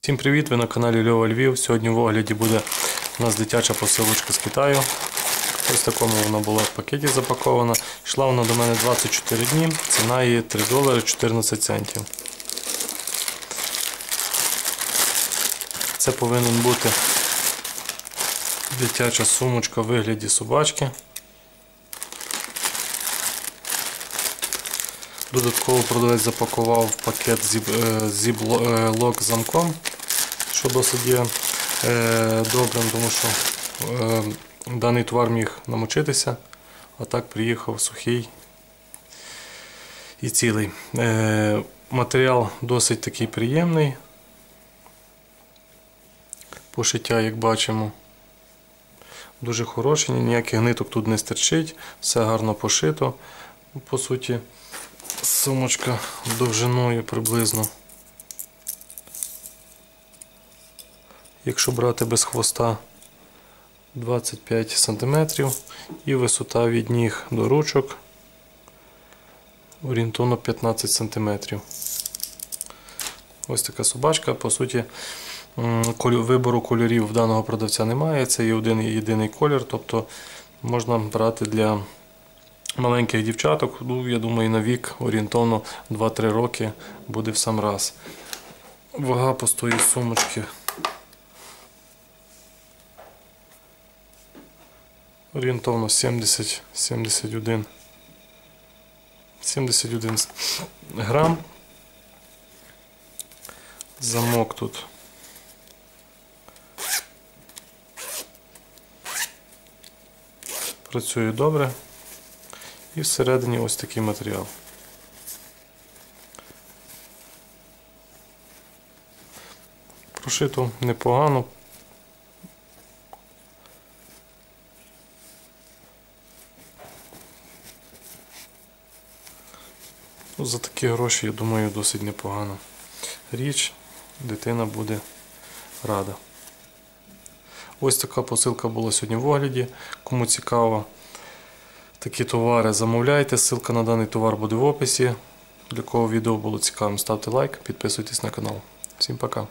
Всім привіт! Ви на каналі Льова Львів. Сьогодні в огляді буде у нас дитяча посилочка з Китаю. Ось такому вона була в пакеті запакована. Йшла вона до мене 24 дні, ціна її 3 долари 14 центів. Це повинен бути дитяча сумочка в вигляді собачки. Додатково продавець запакував пакет зіп-лок замком, що досить є е, добрим, тому що е, даний товар міг намочитися, а так приїхав сухий і цілий. Е, матеріал досить такий приємний. Пошиття, як бачимо, дуже хороше, ніяких ниток тут не стерчить, все гарно пошито. По суті, сумочка довжиною приблизно. Якщо брати без хвоста 25 см і висота від ніг до ручок орієнтовно 15 см. Ось така собачка, по суті, вибору кольорів в даного продавця немає. Це є один єдиний колір, тобто можна брати для маленьких дівчаток, ну, я думаю, на вік орієнтовно 2-3 роки буде в сам раз. Вага пустої сумочки. Орієнтовно 70-71 71 грам. Замок тут. Працює добре. І всередині ось такий матеріал. Прошито непогано. Ну, За такі гроші, я думаю, досить непогано. Річ, дитина буде рада. Ось така посилка була сьогодні в огляді. Кому цікаво, такі товари замовляйте. Ссылка на даний товар буде в описі. Для кого відео було цікавим, ставте лайк, підписуйтесь на канал. Всім пока.